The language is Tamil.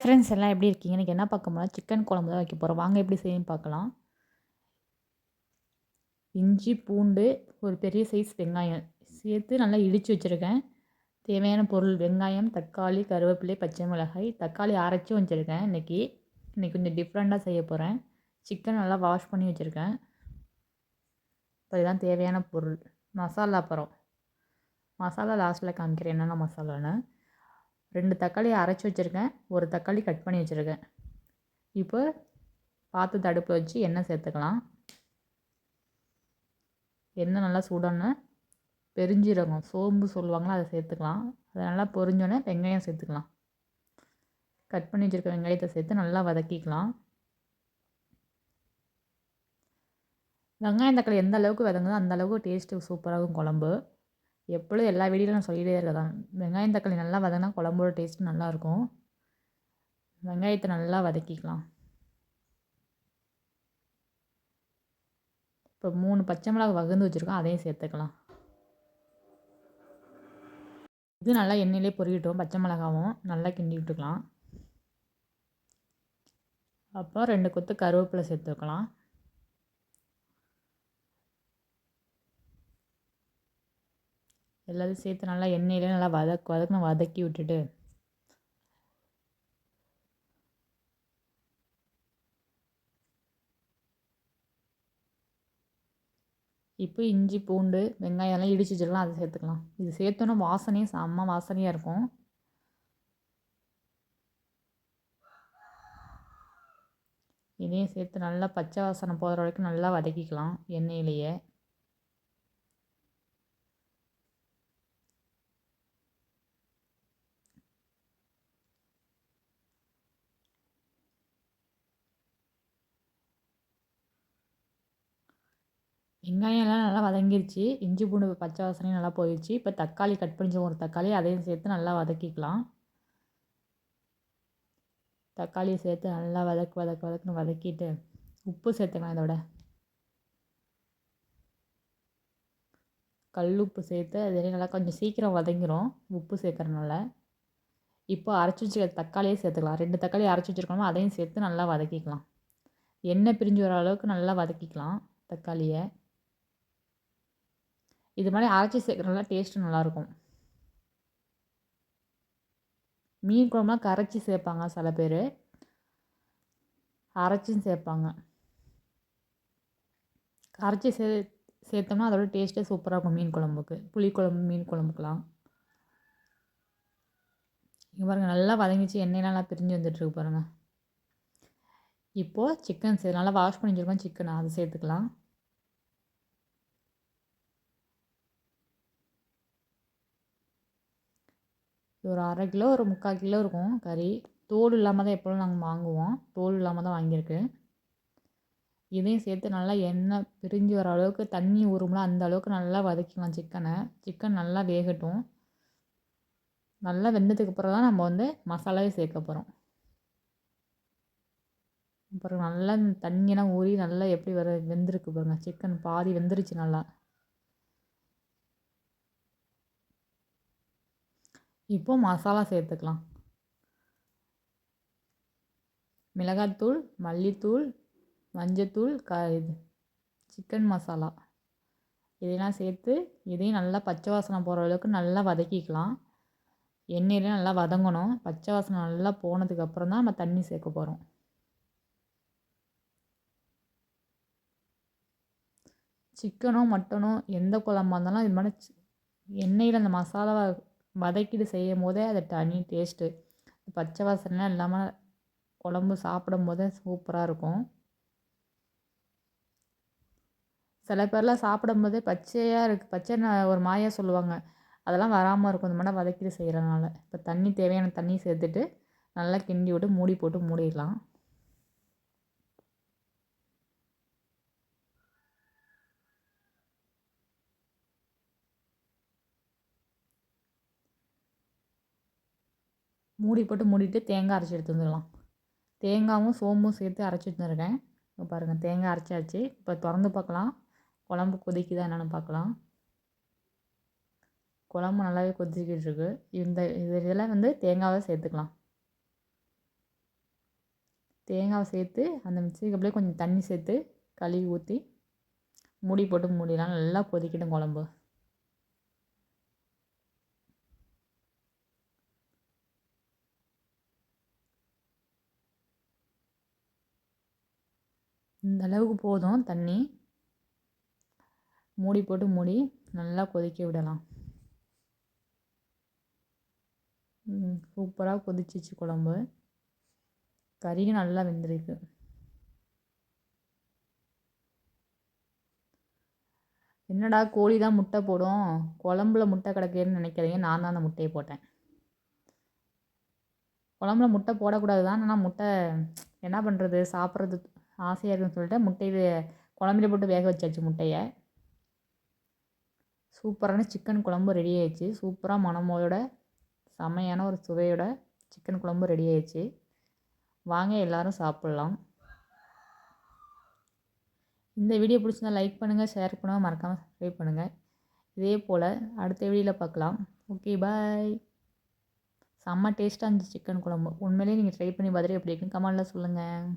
ஃப்ரெண்ட்ஸ் எல்லாம் எப்படி இருக்கீங்க? இன்றைக்கி என்ன பார்க்க போனால் சிக்கன் குழம்பு தான் வைக்க போகிறோம் வாங்க எப்படி செய்யணும் பார்க்கலாம். இஞ்சி பூண்டு ஒரு பெரிய சைஸ் வெங்காயம். சேர்த்து நல்லா இடித்து வச்சுருக்கேன். தேவையான பொருள் வெங்காயம் தக்காளி கருவேப்பிலை பச்சை மிளகாய் தக்காளி அரைச்சும் வச்சுருக்கேன் இன்றைக்கி இன்றைக்கி கொஞ்சம் டிஃப்ரெண்ட்டாக செய்ய போகிறேன் சிக்கன் நல்லா வாஷ் பண்ணி வச்சுருக்கேன். இப்போ இதுதான் தேவையான பொருள். மசாலா அப்புறம். மசாலா லாஸ்ட்டில் காமிக்கிறேன் என்னென்ன மசாலான்னு. ரெண்டு தக்காளி அரைச்சி வச்சுருக்கேன். ஒரு தக்காளி கட் பண்ணி வச்சுருக்கேன். இப்போ பார்த்து தடுப்பு வச்சு எண்ணெய் சேர்த்துக்கலாம். எண்ணெய் நல்லா சூடான பெருஞ்சீரகம் சோம்பு சொல்லுவாங்களா அதை சேர்த்துக்கலாம். அதை நல்லா பொரிஞ்சோடனே வெங்காயம் சேர்த்துக்கலாம். கட் பண்ணி வச்சுருக்க வெங்காயத்தை சேர்த்து நல்லா வதக்கிக்கலாம். வெங்காயம் தக்காளி எந்த அளவுக்கு வதங்குதோ அந்த அளவுக்கு டேஸ்ட்டு சூப்பராகும் குழம்பு. எப்பொழுதும் எல்லா வீடியோவில் நான் சொல்லிகிட்டே இருக்கதான். வெங்காயம் தக்காளி நல்லா வதங்கினா குழம்போட டேஸ்ட் நல்லாயிருக்கும். வெங்காயத்தை நல்லா வதக்கிக்கலாம். இப்போ மூணு பச்சை மிளகா வகுந்து வச்சுருக்கோம் அதையும் சேர்த்துக்கலாம். இது நல்லா எண்ணெயிலே பொறிக்கிட்டோம் பச்சை மிளகாவும் நல்லா கிண்டி விட்டுக்கலாம். அப்புறம் ரெண்டு கொத்து கருவேப்பிலை சேர்த்துக்கலாம் எல்லாத்தையும் சேர்த்து நல்லா எண்ணெயிலே நல்லா வதக்கு வதக்குன்னு வதக்கி விட்டுட்டு. இப்போ இஞ்சி பூண்டு வெங்காயம் எல்லாம் இடிச்சு வச்சிடலாம் அதை சேர்த்துக்கலாம். இது சேர்த்தோன்னா வாசனையும் செம்ம வாசனையாக இருக்கும். இதையும் சேர்த்து நல்லா பச்சை வாசனை போகிற வரைக்கும் நல்லா வதக்கிக்கலாம் எண்ணெயிலேயே. வெங்காயம்லாம் நல்லா வதங்கிருச்சு. இஞ்சி பூண்டு பச்சை வாசனையும் நல்லா போயிடுச்சு இப்போ தக்காளி கட் பண்ணி ஒரு தக்காளி அதையும் சேர்த்து நல்லா வதக்கிக்கலாம். தக்காளியை சேர்த்து நல்லா வதக்கு வதக்கு வதக்குன்னு வதக்கிட்டு உப்பு சேர்த்துக்கலாம் இதோட. கல் உப்பு சேர்த்து அதிலே நல்லா கொஞ்சம் சீக்கிரம் வதங்கிடும் உப்பு சேர்க்குறனால இப்போ அரைச்சி வச்சுக்க தக்காளியே சேர்த்துக்கலாம். ரெண்டு தக்காளி அரைச்சி வச்சுருக்கோமோ அதையும் சேர்த்து நல்லா வதக்கிக்கலாம். எண்ணெய் பிரிஞ்சு வர அளவுக்கு நல்லா வதக்கிக்கலாம் தக்காளியை. இது மாதிரி அரைச்சி சேர்க்குறதுனால டேஸ்ட்டு நல்லாயிருக்கும். மீன் குழம்புலாம் கரைச்சி சேர்ப்பாங்க சில பேர். அரைச்சும் சேர்ப்பாங்க. கரைச்சி சே சேர்த்தோம்னா அதோட டேஸ்ட்டே சூப்பராக இருக்கும் மீன் குழம்புக்கு. புளி குழம்பு மீன் குழம்புக்கெலாம் இங்கே பாருங்கள் நல்லா வதங்கிச்சு. எண்ணெயெலாம் நல்லா பிரிஞ்சு வந்துட்டுருக்கு பாருங்கள் இப்போது சிக்கன் சே நல்லா வாஷ் பண்ணி வச்சுருக்கோம் சிக்கனை அதை சேர்த்துக்கலாம். ஒரு அரை கிலோ ஒரு முக்கால் கிலோ இருக்கும் கறி. தோல் இல்லாமல் தான் எப்போதும் நாங்கள் வாங்குவோம். தோல் இல்லாமல் தான் வாங்கியிருக்கு. இதையும் சேர்த்து நல்லா எண்ணெய் பிரிஞ்சு வர அளவுக்கு தண்ணி ஊறும்ல அந்த அளவுக்கு நல்லா வதக்கிக்கலாம் சிக்கனை. சிக்கன் நல்லா வேகட்டும். நல்லா வெந்ததுக்கு அப்புறம் தான் நம்ம வந்து மசாலாவே சேர்க்க போகிறோம் அப்புறம் நல்லா தண்ணியெல்லாம் ஊறி நல்லா எப்படி வர வெந்திருக்கு பாருங்கள் சிக்கன் பாதி வெந்துருச்சு நல்லா. இப்போ மசாலா சேர்த்துக்கலாம். மிளகாத்தூள் மல்லித்தூள் மஞ்சத்தூள் க இது சிக்கன் மசாலா இதெல்லாம் சேர்த்து இதையும் நல்லா பச்சை வாசனை போகிற அளவுக்கு நல்லா வதக்கிக்கலாம். எண்ணெயிலே நல்லா வதங்கணும். பச்சை வாசனை நல்லா போனதுக்கப்புறம் தான் நம்ம தண்ணி சேர்க்க போகிறோம் சிக்கனோ மட்டனோ எந்த குழம்பா இருந்தாலும் இது மாதிரி எண்ணெயில் அந்த மசாலாவை வதக்கிட்டு செய்யும் போதே அது தனி டேஸ்ட்டு பச்சை வாசனைலாம் இல்லாமல் குழம்பு சாப்பிடும் போதே சூப்பராக இருக்கும். சில பேர்லாம் சாப்பிடும் போதே பச்சையாக இருக்குது பச்சை ஒரு மாயாக சொல்லுவாங்க. அதெல்லாம் வராமல் இருக்கும். இந்த மாதிரி வதக்கிட்டு செய்கிறனால இப்போ தண்ணி தேவையான தண்ணி சேர்த்துட்டு நல்லா கிண்டி விட்டு மூடி போட்டு மூடிடலாம். மூடி போட்டு மூடிட்டு தேங்காய் அரைச்சி எடுத்து வந்துடலாம். தேங்காயும் சோம்பும் சேர்த்து அரைச்சி வந்துருக்கேன். இப்போ பாருங்கள் தேங்காய் அரைச்சாச்சு. இப்போ திறந்து பார்க்கலாம். குழம்பு கொதிக்குதா என்னென்னு பார்க்கலாம். குழம்பு நல்லாவே கொதிக்கிட்டு இருக்கு. இந்த இது வந்து தேங்காவை சேர்த்துக்கலாம். தேங்காவை சேர்த்து அந்த மிக்சிக்கு அப்படியே கொஞ்சம் தண்ணி சேர்த்து கழுவி ஊற்றி மூடி போட்டு மூடிடலாம். நல்லா கொதிக்கட்டும் குழம்பு. இந்த அளவுக்கு போதும் தண்ணி. மூடி போட்டு மூடி நல்லா கொதிக்க விடலாம். சூப்பராக கொதிச்சிச்சு குழம்பு. கறியும் நல்லா வெந்திருக்கு. என்னடா கோழி தான் முட்டை போடும்? குழம்புல முட்டை கிடக்குன்னு நினைக்கிறீங்க நான் தான் அந்த முட்டையை போட்டேன். குழம்புல முட்டை போடக்கூடாது தான் ஆனால் முட்டை என்ன பண்ணுறது சாப்பிட்றது ஆசையாக இருக்குன்னு சொல்லிட்டு முட்டையை குழம்புல போட்டு வேக வச்சாச்சு முட்டையை. சூப்பரான சிக்கன் குழம்பு ரெடி ஆயிடுச்சு. சூப்பராக மணமோட செமையான ஒரு சுவையோட சிக்கன் குழம்பு ரெடி ஆயிடுச்சு. வாங்க எல்லோரும் சாப்பிட்லாம். இந்த வீடியோ பிடிச்சிருந்தா லைக் பண்ணுங்கள் ஷேர் பண்ணுங்கள் மறக்காமல் சப்ஸ்கிரைப் பண்ணுங்கள் இதே போல் அடுத்த வீடியோவில் பார்க்கலாம். ஓகே பாய் செம்ம டேஸ்ட்டாக இருந்துச்சு சிக்கன் குழம்பு. உண்மையிலேயே நீங்கள் ட்ரை பண்ணி பார்த்துட்டு எப்படி இருக்குன்னு கமெண்டில் சொல்லுங்கள்